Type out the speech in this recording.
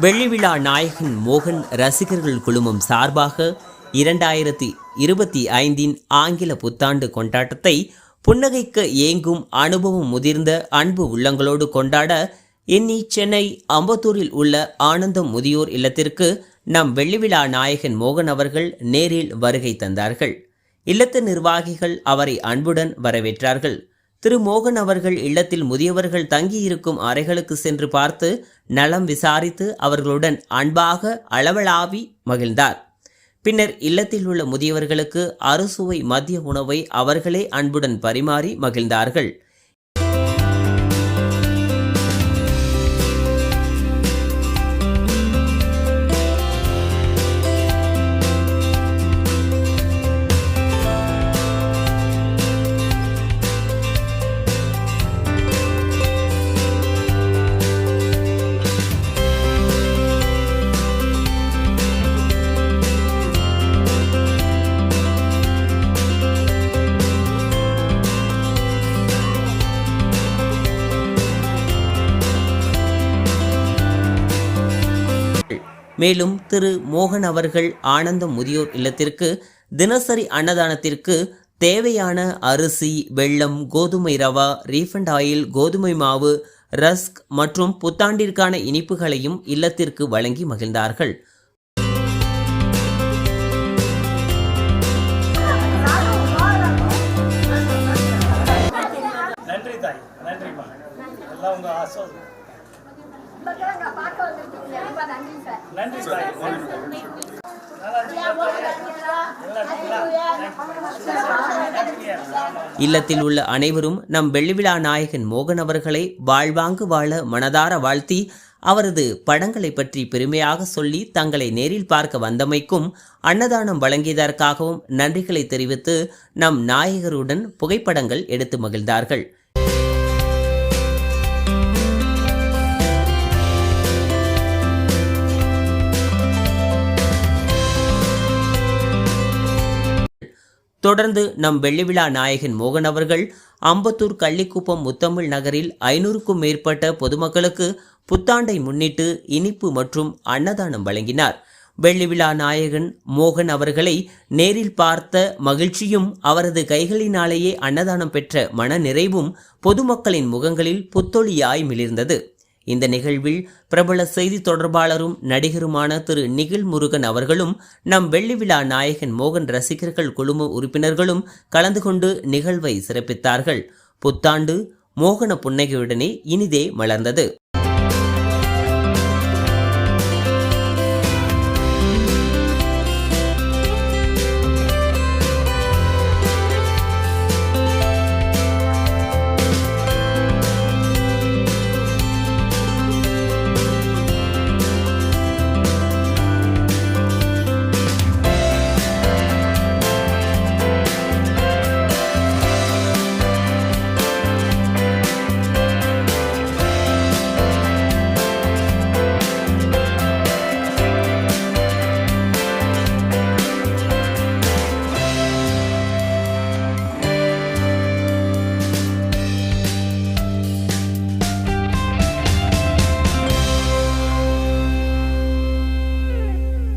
வெள்ளி விழா நாயகன் மோகன் ரசிகர்கள் குழுமம் சார்பாக இரண்டாயிரத்தி இருபத்தி ஐந்தின் ஆங்கில புத்தாண்டு கொண்டாட்டத்தை புன்னகைக்க ஏங்கும் அனுபவம் முதிர்ந்த அன்பு உள்ளங்களோடு கொண்டாட இன்னி சென்னை அம்பத்தூரில் உள்ள ஆனந்தம் முதியோர் இல்லத்திற்கு நம் வெள்ளி விழா நாயகன் மோகன் அவர்கள் நேரில் வருகை தந்தார்கள். இல்லத்து நிர்வாகிகள் அவரை அன்புடன் வரவேற்றார்கள். திரு மோகன் அவர்கள் இல்லத்தில் முதியவர்கள் தங்கியிருக்கும் அறைகளுக்கு சென்று பார்த்து நலம் விசாரித்து அவர்களுடன் அன்பாக அளவளாவி மகிழ்ந்தார். பின்னர் இல்லத்தில் உள்ள முதியவர்களுக்கு அறுசுவை மதிய உணவை அவர்களே அன்புடன் பரிமாறி மகிழ்ந்தார்கள். மேலும் திரு மோகன் அவர்கள் ஆனந்தம் முதியோர் இல்லத்திற்கு தினசரி அன்னதானத்திற்கு தேவையான அரிசி வெல்லம் கோதுமை ரவா ரீஃபண்ட் ஆயில் கோதுமை மாவு ரஸ்க் மற்றும் புத்தாண்டிற்கான இனிப்புகளையும் இல்லத்திற்கு வழங்கி மகிழ்ந்தார்கள். நன்றி தாய் நன்றிம்மா எல்லாம் உங்க ஆசோதனை நன்றி சார்? இல்லத்தில் உள்ள அனைவரும் நம் வெள்ளிவிழா நாயகன் மோகன் அவர்களை வாழ்வாங்கு வாழ மனதார வாழ்த்தி அவரது படங்களை பற்றி பெருமையாக சொல்லி தங்களை நேரில் பார்க்க வந்தமைக்கும் அன்னதானம் வழங்கியதற்காகவும் நன்றிகளை தெரிவித்து நம் நாயகருடன் புகைப்படங்கள் எடுத்து மகிழ்ந்தார்கள் தொடர்ந்து நம் வெள்ளிவிழா நாயகன் மோகன் அவர்கள் அம்பத்தூர் கள்ளிக்குப்பம் முத்தமிழ் நகரில் ஐநூறுக்கும் மேற்பட்ட பொதுமக்களுக்கு புத்தாண்டை முன்னிட்டு இனிப்பு மற்றும் அன்னதானம் வழங்கினார். வெள்ளி விழா நாயகன் மோகன் அவர்களை நேரில் பார்த்த மகிழ்ச்சியும் அவரது கைகளினாலேயே அன்னதானம் பெற்ற மன நிறைவும் பொதுமக்களின் முகங்களில் புத்தொளியாய் மிளிர்ந்தது. இந்த நிகழ்வில் பிரபல செய்தி தொடர்பாளரும் நடிகருமான திரு நிகில் முருகன் அவர்களும் நம் வெள்ளி விழா நாயகன் மோகன் ரசிகர்கள் குழும உறுப்பினர்களும் கலந்து கொண்டு நிகழ்வை சிறப்பித்தார்கள். புத்தாண்டு மோகன புன்னகையுடனே இனிதே மலர்ந்தது.